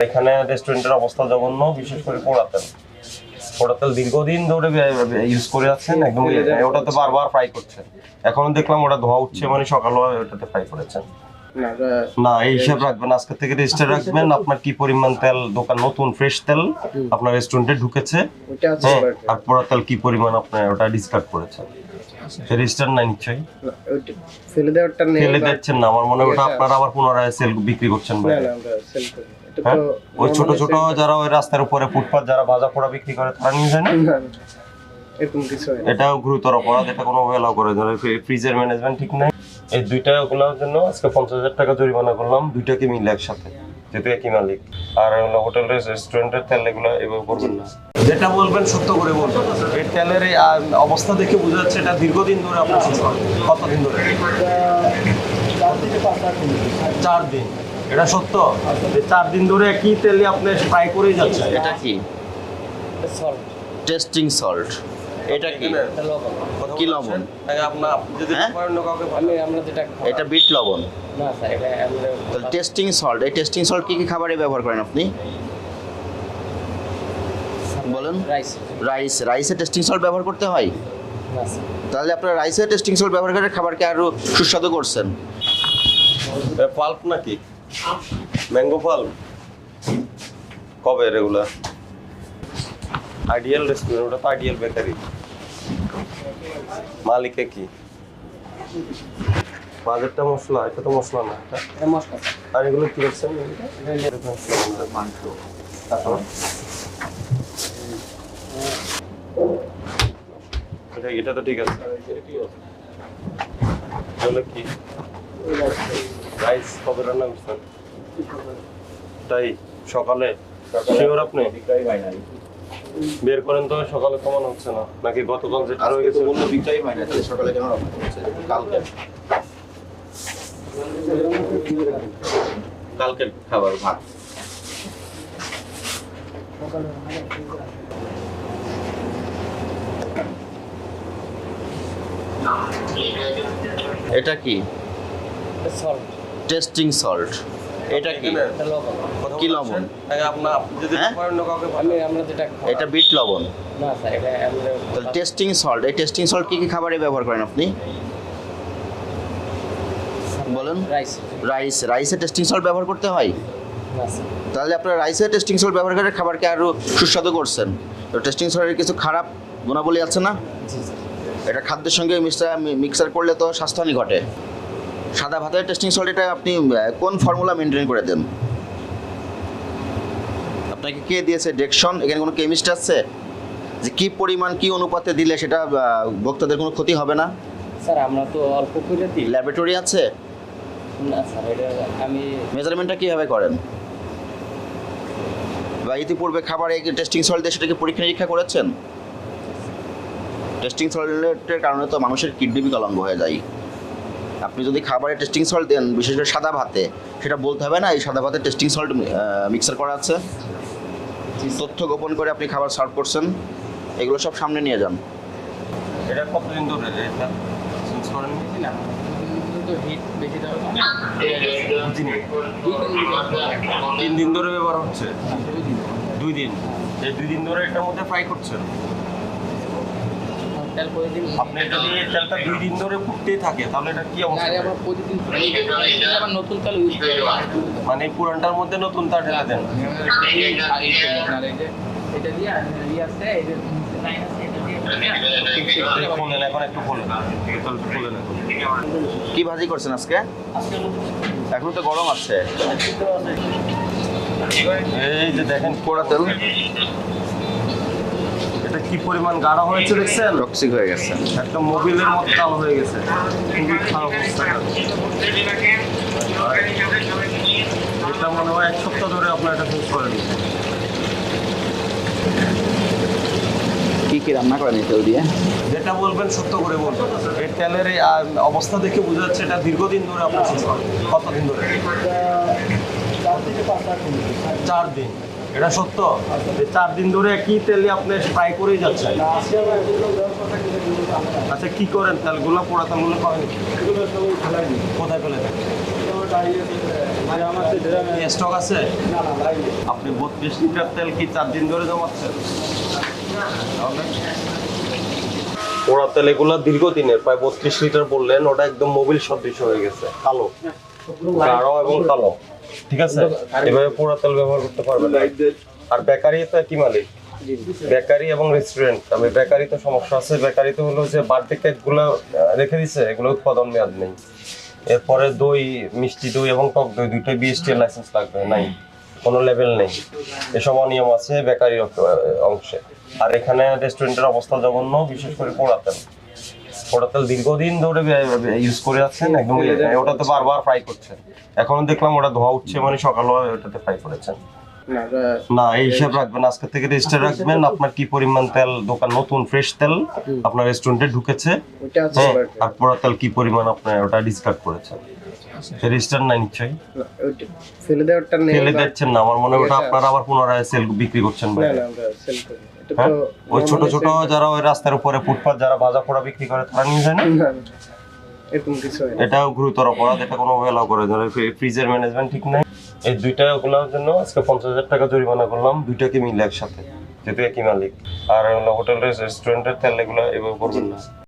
এখানে রেস্টুরেন্টের অবস্থা জঘন্য বিশেষ করে পোড়াতেল পোড়াতেল দীর্ঘদিন ধরে ইউজ করে যাচ্ছেন একদম ওটাতে বারবার ফ্রাই করছেন। এখন দেখলাম ওটা ধোয়া উঠছে মানে সকালে ওটাতে ফ্রাই করেছেন। না এই হিসাব রাখবেন আজকে থেকে রেজিস্টার রাখবেন আপনার কি পরিমাণ তেল দোকান নতুন ফ্রেশ তেল আপনার রেস্টুরেন্টে ঢুকেছে হ্যাঁ। আর পোড়া তেল কি পরিমাণ আপনার ওটা ডিসকার্ড রেজিস্টার নাই নিশ্চয়ই। না, ফেলে দেওয়ারটা ফেলে দিচ্ছেন না আমার মনে হয় ওটা আপনারা আবার পুনরায় সেল বিক্রি করছেন ভাই। হ্যাঁ? ওই ছোট ছোট যারা ওই রাস্তার উপরে ফুটপাত যারা ভাজা পোড়া বিক্রি করে তারা নিয়ে যায় না? এরকম কিছু এটাও গুরুতর অপরাধ এটা কোনো এলাও করে। ধরে ফ্রিজের ম্যানেজমেন্ট ঠিক নাই। এই দুইটা ওগুলোর জন্য আজকে পঞ্চাশ হাজার টাকা জরিমানা করলাম দুইটাকে মিলে একসাথে যেহেতু একই মালিক। আর হলো হোটেল রেস্টুরেন্টের তেল এগুলো এভাবে করবেন না। যেটা বলবেন সত্য করে বলবেন। এই তেলের এই অবস্থা দেখে বোঝা যাচ্ছে এটা দীর্ঘদিন ধরে আপনার কতদিন ধরে? চার দিন। এটা সত্য? যে চার দিন ধরে একই তেলে আপনি ফ্রাই করেই যাচ্ছে এটা কি? টেস্টিং সল্ট এটা কি? কি লবণ? আপনার আপনি যদি হ্যাঁ? কাউকে আমি আমরা যেটা খাই- এটা বিট লবণ। না স্যার এটা আমরা তাহলে টেস্টিং সল্ট এই টেস্টিং সল্ট কি কি খাবারে ব্যবহার করেন আপনি? বলেন। রাইস রাইস রাইসে টেস্টিং সল্ট ব্যবহার করতে হয়? না স্যার তাহলে আপনার রাইসে টেস্টিং সল্ট ব্যবহার করে খাবারকে আরও সুস্বাদু করছেন। পাল্প নাকি? ম্যাঙ্গো পাল্প কবে রেগুলার? আইডিয়াল রেস্টুরেন্ট ওটা তো আইডিয়াল বেকারি মালিকে কি? বাজারটা মশলা এটা তো মশলা না এটা? মশলা। আর এগুলো কি রাখছেন মাংস এটা এটা তো ঠিক আছে। এগুলো কি? রাইস কবে রান্না করছেন? তাই সকালে শিওর আপনি? বের করেন তো সকালে কমানো হচ্ছে না। নাকি গতকাল যেটা রয়ে গেছে বিক্রয় হয় না সকালে কেন কালকে। কালকের খাবার ভাত। এটা কি? Salt tasting salt. এটা কি? লবণ। কি লবণ? আগে আপনি যদি হ্যাঁ? অন্য কাউকে আমি আমরা যেটা এটা বিট লবণ। না স্যার এটা আমরা তাহলে টেস্টিং সল্ট এই টেস্টিং সল্ট কি কি খাবারে ব্যবহার করেন আপনি? বলেন। রাইস। রাইস রাইসে টেস্টিং সল্ট ব্যবহার করতে হয়? না স্যার। তাহলে আপনার রাইসে টেস্টিং সল্ট ব্যবহার করে খাবারকে আরও সুস্বাদু করছেন। তো টেস্টিং সল্টের কিছু খারাপ গুণাবলী আছে না? জি স্যার এটা খাদ্যের সঙ্গে মিক্সার মিক্সার করলে তো স্বাস্থ্যহানি ঘটে। সাদা ভাতের টেস্টিং সল্ট এটা আপনি কোন ফর্মুলা মেনটেন করে দেন? আপনাকে কে দিয়েছে? ডেকশন এখানে কোনো কেমিস্ট আছে? যে কি পরিমাণ কি অনুপাতে দিলে সেটা ভোক্তাদের কোনো ক্ষতি হবে না? স্যার আমরা তো অল্প করে দিই। ল্যাবরেটরি আছে? না স্যার এটা আমি মেজারমেন্টটা কীভাবে করেন? বা ইতিপূর্বে খাবারে টেস্টিং সল্ট দিয়ে সেটাকে পরীক্ষা নিরীক্ষা করেছেন? টেস্টিং সল্টের কারণে তো মানুষের কিডনি বিকলাঙ্গ হয়ে যায়। আপনি যদি খাবারে টেস্টিং সল্ট দেন বিশেষ করে সাদা ভাতে সেটা বলতে হবে না এই সাদা ভাতে টেস্টিং সল্ট মিক্সার করা আছে। তথ্য গোপন করে আপনি খাবার সার্ভ করছেন এগুলো সব সামনে নিয়ে যান। এটা কতদিন ধরে এটা চেঞ্জ করেন না কিন্তু হিট বেশি দেওয়া তিন দিন ধরে ব্যবহার হচ্ছে? দুই দিন। এই দুই দিন ধরে এটার মধ্যে ফ্রাই করছেন? তেল প্রতিদিন আপনি যদি তেলটা দুই দিন ধরে ফুটতেই থাকে তাহলে এটা কি অবস্থা? আবার প্রতিদিন আবার নতুন তেল ইউজ করি মানে পুরানটার মধ্যে নতুন তা ঢেলে দেন। এটা দিয়ে আর ইয়ে আছে এটা লাইন আছে কি ভাজি করছেন আজকে? এখন তো গরম আছে। এই যে দেখেন পোড়া তেল। এটা কি পরিমাণ গাঢ় হয়েছে দেখছেন? টক্সিক হয়ে গেছে। একটা মোবিলের মতো কালো হয়ে গেছে। খুবই খারাপ অবস্থা। এটা মনে হয় এক সপ্তাহ ধরে আপনার এটা চেঞ্জ করেন। কি কি রান্না করেন এই তেল দিয়ে? যেটা বলবেন সত্য করে বলবেন। এই তেলের অবস্থা দেখে বোঝা যাচ্ছে এটা দীর্ঘদিন ধরে আপনার কতদিন ধরে? চার দিন। এটা সত্য? চার দিন ধরে কি তেলে আপনি ফ্রাই করেই যাচ্ছেন? আচ্ছা কি করেন? তেলগুলো, পোড়া তেলগুলো করেন? কোথায় ফেলে স্টক আছে? আপনি বত্রিশ লিটার তেল কি চার দিন ধরে জমাচ্ছেন? পোড়া তেল এগুলো দীর্ঘদিনের, প্রায় বত্রিশ লিটার বললেন, ওটা একদম মোবিল সদৃশ হয়ে গেছে, কালো। গাঢ় এবং কালো। ঠিক আছে? এভাবে পোড়া তেল ব্যবহার করতে পারবেন না। আর বেকারি তো কি মালিক। বেকারি এবং রেস্টুরেন্ট তবে বেকারি তো সমস্যা আছে। বেকারিতে হলো যে বার্থডে কেকগুলো রেখে দিছে। এগুলো উৎপাদন মেয়াদ নেই। এরপরে দই মিষ্টি দই এবং টক দই দুইটাই বিএসটি লাইসেন্স লাগবে। নাই। কোনো লেভেল নেই। এসব অনিয়ম আছে বেকারি অংশে। আর এখানে রেস্টুরেন্টের অবস্থা জঘন্য বিশেষ করে পোড়াতেল পোড়াতেল দীর্ঘদিন ধরে ইউজ করে আছেন একদম ওটাতে বারবার ফ্রাই করছেন। এখন দেখলাম ওটা ধোয়া উঠছে মানে সকালে ওটাতে ফ্রাই করেছেন। না এই হিসাব রাখবেন আজকে থেকে রেজিস্টার রাখবেন। আপনার কি পরিমাণ তেল দোকান নতুন ফ্রেশ তেল আপনার রেস্টুরেন্টে ঢুকেছে। হ্যাঁ আর পোড়া তেল কি পরিমাণ আপনি ওটা ডিসকার্ড করেছেন? রেজিস্টার নাই নিশ্চয়ই? ফেলে দিচ্ছেন না আমার মনে হয় ওটা আপনারা আবার পুনরায় সেল বিক্রি করছেন না না সেল তো ওই ছোট ছোট যারা ওই রাস্তার উপরে ফুটপাত যারা ভাজা পোড়া বিক্রি করে তারা নিয়ে যায় না? এরকম কিছু এটাও গুরুতর অপরাধ এটা কোনো এলাও করে ধরে ফ্রিজের ম্যানেজমেন্ট ঠিক নাই। এই দুইটা ওগুলোর জন্য আজকে পঞ্চাশ হাজার টাকা জরিমানা করলাম দুইটাকে মিলে একসাথে যেহেতু একই মালিক। আর হোটেল রেস্টুরেন্টের তেল এগুলো এভাবে করবেন না।